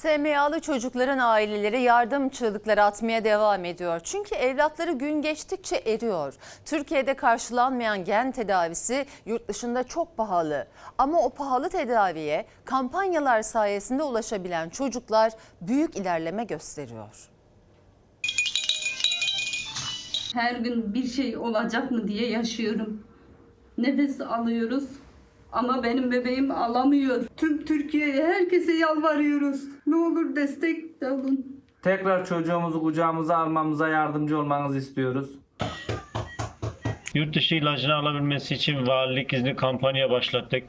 SMA'lı çocukların aileleri yardım çığlıkları atmaya devam ediyor. Çünkü evlatları gün geçtikçe eriyor. Türkiye'de karşılanmayan gen tedavisi yurt dışında çok pahalı. Ama o pahalı tedaviye kampanyalar sayesinde ulaşabilen çocuklar büyük ilerleme gösteriyor. Her gün bir şey olacak mı diye yaşıyorum. Nefes alıyoruz ama benim bebeğim alamıyor. Tüm Türkiye'ye herkese yalvarıyoruz. Ne olur destek de olun. Tekrar çocuğumuzu kucağımıza almamıza yardımcı olmanızı istiyoruz. Yurt dışı ilacını alabilmesi için valilik izni kampanya başlattık.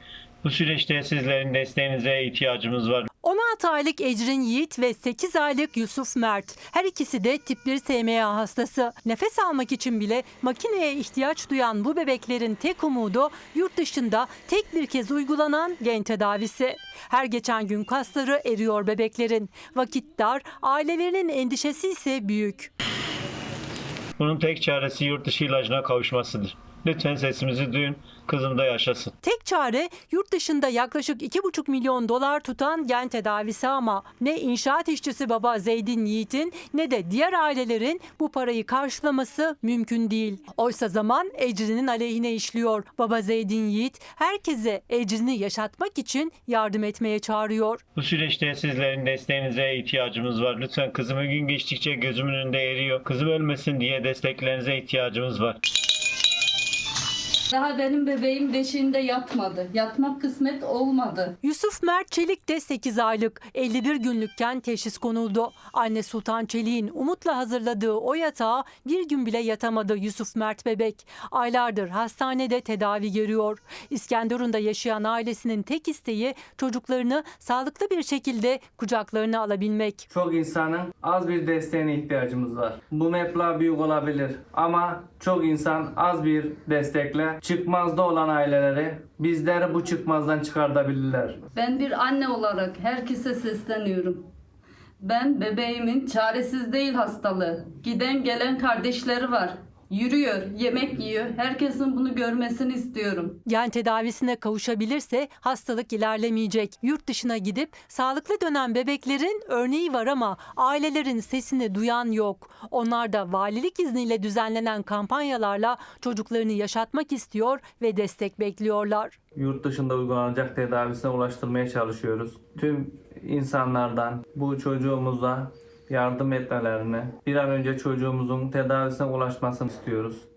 Bu süreçte sizlerin desteğinize ihtiyacımız var. 16 aylık Ecrin Yiğit ve 8 aylık Yusuf Mert. Her ikisi de tip 1 SMA hastası. Nefes almak için bile makineye ihtiyaç duyan bu bebeklerin tek umudu yurt dışında tek bir kez uygulanan gen tedavisi. Her geçen gün kasları eriyor bebeklerin. Vakit dar, ailelerinin endişesi ise büyük. Bunun tek çaresi yurt dışı ilacına kavuşmasıdır. Lütfen sesimizi duyun, kızım da yaşasın. Tek çare yurt dışında yaklaşık 2,5 milyon dolar tutan gen tedavisi ama ne inşaat işçisi baba Zeydin Yiğit'in ne de diğer ailelerin bu parayı karşılaması mümkün değil. Oysa zaman Ecrin'in aleyhine işliyor. Baba Zeydin Yiğit herkese Ecrin'i yaşatmak için yardım etmeye çağırıyor. Bu süreçte sizlerin desteğinize ihtiyacımız var. Lütfen kızımın gün geçtikçe gözümün önünde eriyor. Kızım ölmesin diye desteklerinize ihtiyacımız var. Daha benim bebeğim beşiğinde yatmadı. Yatmak kısmet olmadı. Yusuf Mert Çelik de 8 aylık 51 günlükken teşhis konuldu. Anne Sultan Çelik'in umutla hazırladığı o yatağa bir gün bile yatamadı Yusuf Mert bebek. Aylardır hastanede tedavi görüyor. İskenderun'da yaşayan ailesinin tek isteği çocuklarını sağlıklı bir şekilde kucaklarına alabilmek. Çok insanın az bir desteğine ihtiyacımız var. Bu meblağ büyük olabilir ama çok insan az bir destekle çıkmazda olan aileleri bizleri bu çıkmazdan çıkartabilirler. Ben bir anne olarak herkese sesleniyorum. Ben bebeğimin çaresiz değil hastalığı. Giden gelen kardeşleri var. Yürüyor, yemek yiyor. Herkesin bunu görmesini istiyorum. Gen tedavisine kavuşabilirse hastalık ilerlemeyecek. Yurt dışına gidip sağlıklı dönen bebeklerin örneği var ama ailelerin sesini duyan yok. Onlar da valilik izniyle düzenlenen kampanyalarla çocuklarını yaşatmak istiyor ve destek bekliyorlar. Yurt dışında uygulanacak tedavisine ulaştırmaya çalışıyoruz. Tüm insanlardan bu çocuğumuza yardım etmelerini, bir an önce çocuğumuzun tedavisine ulaşmasını istiyoruz.